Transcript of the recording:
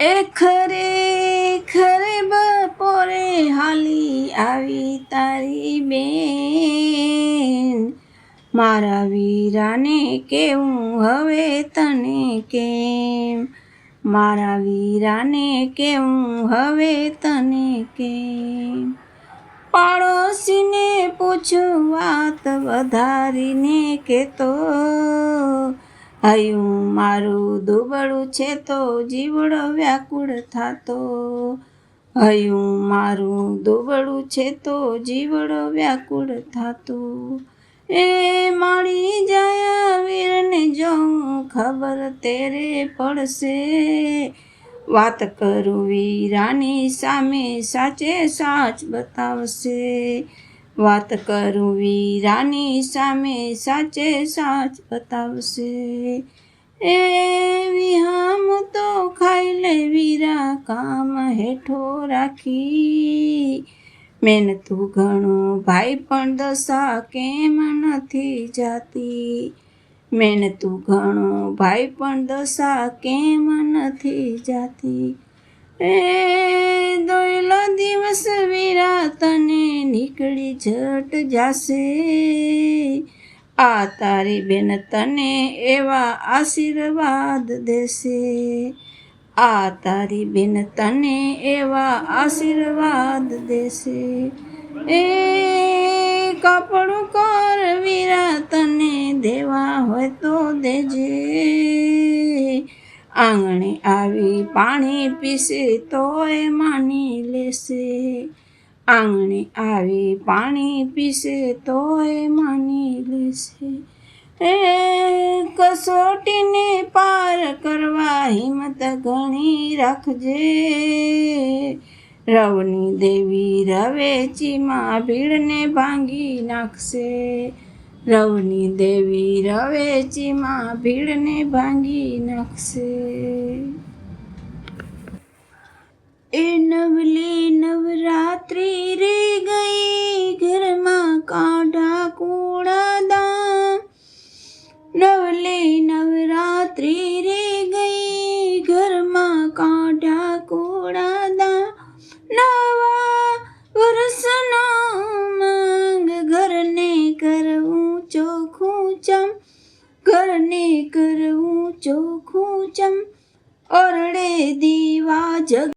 એ ખરે ખરે બપોરે હાલી આવી તારી બેન. મારા વીરાને કેવું હવે તને કેમ? મારા વીરાને કેવું હવે તને કેમ? પાડોશીને પૂછું વાત વધારીને કેતો હયું મારું દુબળું છે તો જીવડો વ્યાકુળ થાતો. હયું મારું દુબળું છે તો જીવડો વ્યાકુળ થતો. એ મળી જાય વીરને જો ખબર તેરે પડશે. વાત કરું વીરાની સામે સાચે સાચ બતાવશે. વાત કરું વીરાની સામે સાચે સાચ બતાવશે. એ વિહામ તો ખાઈ લે વીરા કામ હેઠો રાખી. મહેનતું ઘણું ભાઈ પણ દશા કેમ નથી જાતી? મહેનતું ઘણું ભાઈ પણ દશા કેમ નથી જાતી? એ નીકળી જટ જાશે. આ તારી બેન તને એવા આશીર્વાદ દેશે. આ તારી બેન તને એવા આશીર્વાદ દેશે. એ કપડું કર વીરા તને દેવા હોય તો દેજે. આંગણે આવી પાણી પીશે તોય માની લેશે. આંગણે આવી પાણી પીશે તોય માની લેશે. એ કસોટીને પાર કરવા હિંમત ઘણી રાખજે. રવની દેવી રવેચીમાં ભીડને ભાંગી નાખશે. રવની દેવી રવેચીમાં ભીડને ભાંગી નાખશે. એ ઓલે નવરાત્રી રે ગઈ, ઘરમાં કાઢા કોડાદા નવા વર્ષનો માંગ, ઘરને કરવું ચોખ્ખું ચમ. ઘરને કરવું ચોખ્ખું ચમ. ઓરડે દીવા જગ